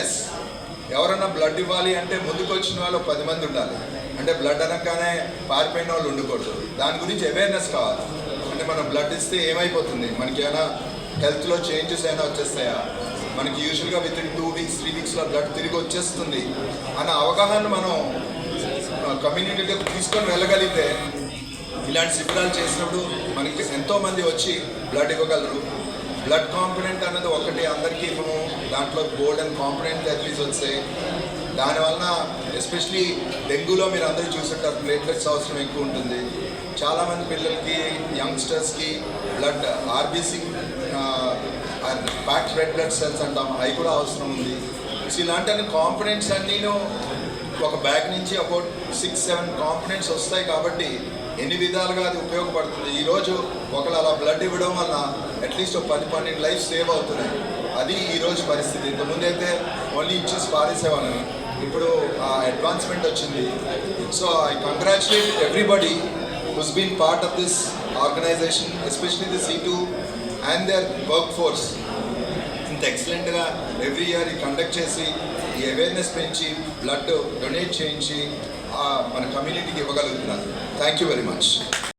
Awareness ఎవరన్నా blood ఇవ్వాలి అంటే ముందుకు వచ్చిన వాళ్ళు పది మంది ఉండాలి. అంటే బ్లడ్ అనగానే పారిపోయిన వాళ్ళు ఉండకూడదు. దాని గురించి అవేర్నెస్ కావాలి. అంటే మనం బ్లడ్ ఇస్తే ఏమైపోతుంది? మనకి ఏమైనా హెల్త్లో చేంజెస్ అయినా వచ్చేస్తాయా? మనకి యూజువల్గా within two weeks three వీక్స్లో బ్లడ్ తిరిగి వచ్చేస్తుంది. అన్న అవగాహన మనం కమ్యూనిటీకి తీసుకొని వెళ్ళగలిగితే ఇలాంటి శిబిరాలు చేసినప్పుడు మనకి ఎంతోమంది వచ్చి బ్లడ్ ఇవ్వగలరు. బ్లడ్ కాంపనెంట్ అన్నది ఒకటి అందరికీ ఇవ్వము. దాంట్లో గోల్డెన్ కాంపనెంట్ థెరపీస్ వచ్చాయి దానివలన ఎస్పెషలీ డెంగ్యూలో మీరు అందరూ చూసుంటారు ప్లేట్లెట్స్ అవసరం ఎక్కువ ఉంటుంది. చాలామంది పిల్లలకి యంగ్స్టర్స్కి blood RBC packed red blood cells అంటాం అవి కూడా అవసరం ఉంది. సో ఇలాంటి కాంపనెంట్స్ అన్నీను ఒక బ్యాగ్ నుంచి అబౌట్ సిక్స్ సెవెన్ కాంపనెంట్స్ వస్తాయి కాబట్టి ఎన్ని విధాలుగా అది ఉపయోగపడుతుంది? ఈరోజు ఒకళ్ళు అలా బ్లడ్ ఇవ్వడం వల్ల అట్లీస్ట్ ఒక పది పన్నెండు లైఫ్ సేవ్ అవుతున్నాయి. అది ఈరోజు పరిస్థితి. ఇంతకుముందు అయితే ఓన్లీ ఇచ్చేసి పారేసేవాళ్ళని. ఇప్పుడు ఆ అడ్వాన్స్మెంట్ వచ్చింది. So I congratulate everybody who's been part of this organisation especially the C two and their work force ఇంత ఎక్సలెంట్గా ఎవ్రీ ఇయర్ కండక్ట్ చేసి ఈ అవేర్నెస్ పెంచి బ్లడ్ డొనేట్ చేయించి మన కమ్యూనిటీకి ఇవ్వగలుగుతున్నారు. Thank you very much